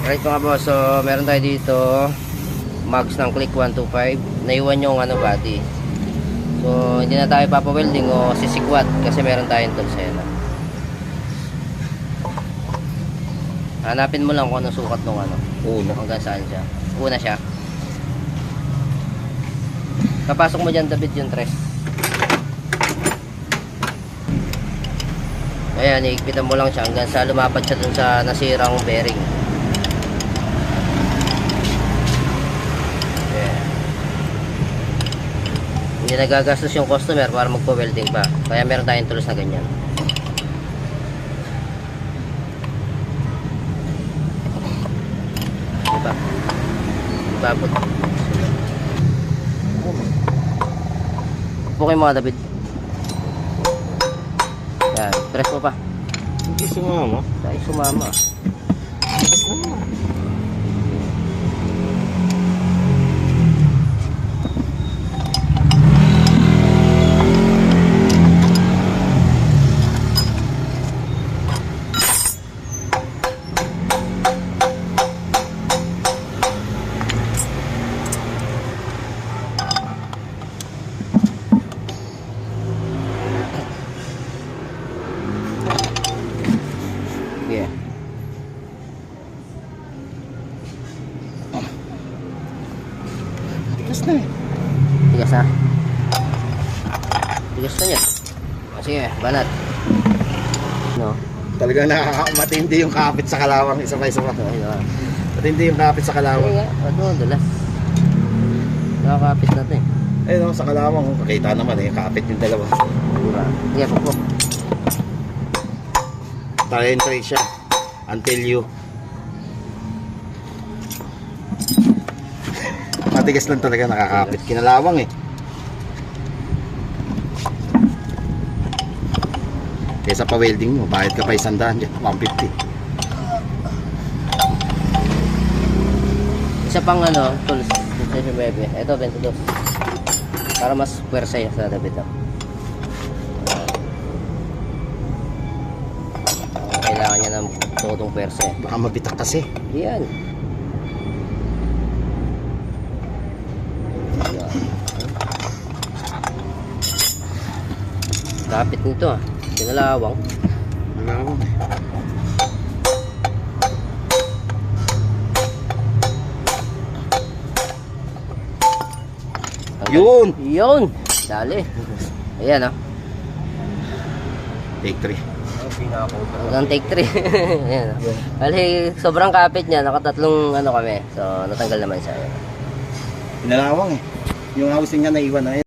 Right mga boss, so meron tayo dito mags ng click 125 naiwan yung ano body. So hindi na tayo papawelding o sisikwat kasi meron tayong tools ayan na hanapin mo lang kung anong sukat ng ano Uno. hanggang saan siya. Una siya. Kapasok mo dyan David yung tres. Ayan iigpitan mo lang siya hanggang sa lumapat siya dun sa nasirang bearing hindi nagagastos yung customer para magpa-welding pa. Kaya meron tayong tools na ganyan. Diba? Babot. Upo kayo mga David. Yan press mo pa. Hindi sumama. tayo sumama yeah Tigas na eh. tigas na tigas na niya o sige banat no Talaga na matindi yung kapit sa kalawang isa pa isa pa. Matindi yung kapit sa kalawang. nga, ano, dulas. Nakakapit natin. Eh no, sa kalawang, pakita naman eh, kapit yung dalawa. Diba? Sige, pupok. Try and siya. Until you. Matigas lang talaga nakakapit. Kinalawang eh. Kesa pa welding mo, bayad ka pa isang daan dyan, 150. Isa pang ano, tools. Ito yung bebe. Ito, 22. Para mas pwersa yung sa David. ah. Ah, Kailangan niya ng totong pwersa. eh. Baka mabitak kasi. Yan. Yan. Kapit nito ah. Kinalawang. Malawang eh. Yun! Yun! Dali. Ayan ah. Take 3. Hanggang take 3. Ayan ah. Bali, sobrang kapit niya. Nakatatlong ano kami. So, natanggal naman siya. Pinalawang eh. Yung housing niya naiwan na